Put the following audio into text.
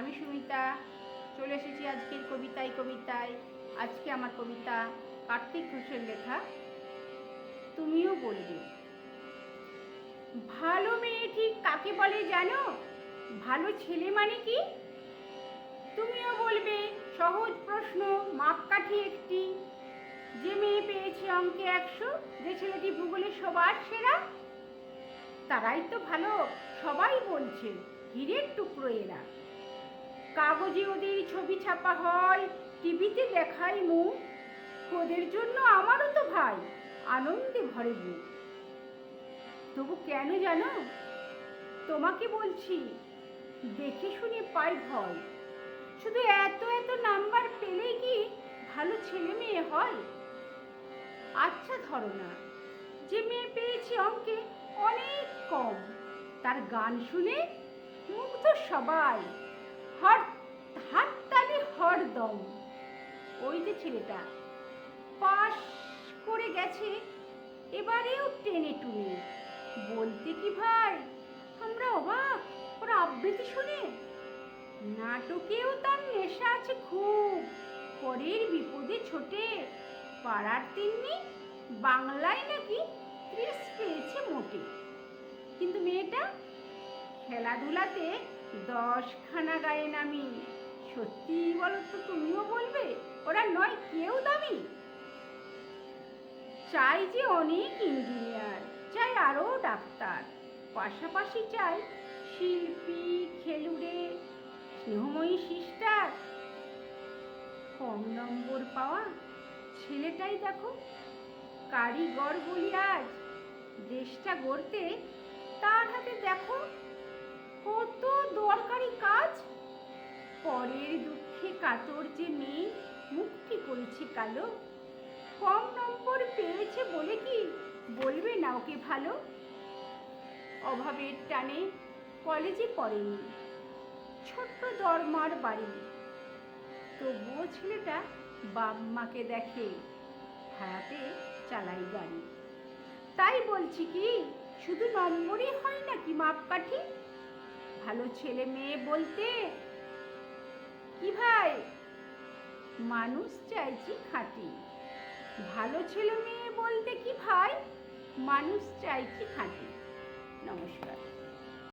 আমি সুমিতা, চলে এসেছি আজকের কবিতায় কবিতায়। আজকে আমার কবিতা কার্তিক ঘোষের লেখা, তুমিও বলবে। ভালো মেয়ে ঠিক কাকে বলে জানো? ভালো ছেলে মানে কি? তুমিও বলবে, সহজ প্রশ্ন, মাপকাঠি একটি। যে মেয়ে পেয়েছে অঙ্কে একশো, যে ছেলেটি ভূগোলে সবার সেরা, তারাই তো ভালো, সবাই বলছে, হীরের টুকরো এরা। কাগজে ওদের ছবি ছাপা হয়, টিভিতে দেখাই মুখ ওদের জন্য আমারও তো ভাই, আনন্দে ভরে বুক তবু কেন জানো? তোমাকে বলছি, দেখে শুনে পাই ভয়। শুধু এত এত নাম্বার পেলে কি ভালো ছেলে মেয়ে হয়? আচ্ছা ধরো না, যে মেয়ে পেয়েছি অঙ্কে অনেক কম, তার গান শুনে মুগ্ধ সবাই। ওই যে ছেলেটা। পাশ করে গেছে, এবারেও টেনে টুনে। বলতে কি ভাই, আমরা অবাক, ওর আবৃত্তি শুনে। নাটকেও তার নেশা আছে খুব। পরের বিপদে ছোটে, পাড়ার তিন্নি বাংলায় নাকি ত্রিশ পেয়েছে মোটে। কিন্তু মেয়েটা খেলাধুলাতে দশখানা গায়ে নামি সত্যি বলো তো তুমিও বলবে? ওরা নয়, কেউ দামি। চাই যে অনেক ইঞ্জিনিয়ার, চাই আরও ডাক্তার। পাশাপাশি চাই শিল্পী, খেলুড়ে, স্নেহময়ী সিস্টার। কম নম্বর পাওয়া ছেলেটাই দেখো, কারিগর বলি আজ দেশটা গড়তে তার হাতে দেখো কত দরকারি কাজ। পরের দুঃখে কাতর যে নেই মুক্তি করেছে কালো। কম নম্বর পেয়েছে বলে কি বলবে না ওকে ভালো? অভাবের টানে কলেজে পড়েনি, ছোট্ট দরমার বাড়ি। তবুও ছেলেটা বাপ মাকে দেখে ভাড়াতে চালাই গাড়ি। তাই বলছি কি, শুধু নম্বরই হয় নাকি মাপকাঠি? ভালো ছেলে মেয়ে বলতে, কি ভাই মানুষ চাইছি খাঁটি। ভালো ছেলে মেয়ে বলতে কি ভাই? মানুষ চাইছি খাঁটি। নমস্কার।